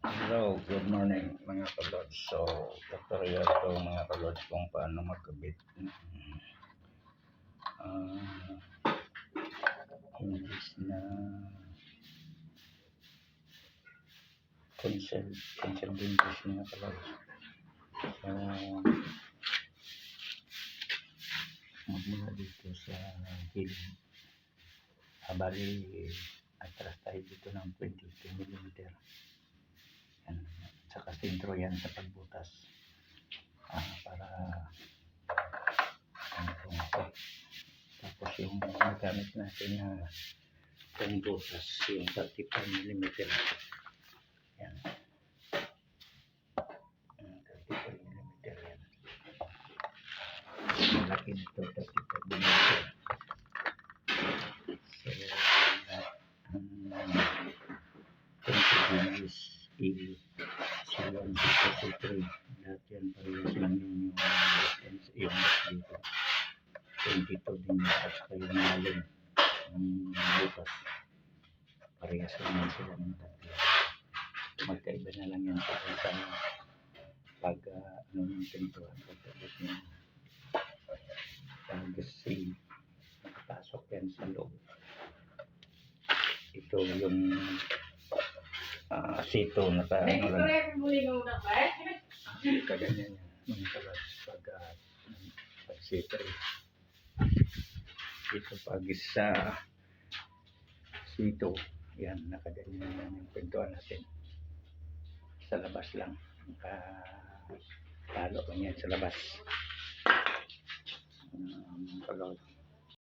Hello, good morning mga kalods. So, tutorial ko mga kalods kung paano magkabit ng ah English na cancel, cancel English mga kalods. So, magmula dito sa gilid. Ah, bali, atras tayo dito ng 22 mm. Yan. Sentro yan sa pagbutas. Ah, para ano. Tapos yung nagamit natin na pangbutas, yung 35 mm. Yan. Yung 35 mm yan. Malaki nito, 35 mm. So, um, Thank you, is Salon Secretary. Lahat yan parehas lang yung distance, yung dito. 22 din yun at saka yung ng bukas. Parehas lang yan sila ng tatlo. Magkaiba na lang yan sa isang pag uh, ano yung pintuan pagkabit niya. Pag si nakapasok yan sa loob. Ito yung ah sito naka ano lang kaganyan yan mga kalas pag uh, pag sito ito pag sa sito. Yan nakaganyan yan yung pintuan natin. Sa labas lang. Naka talo lang yan sa labas. Um, kalot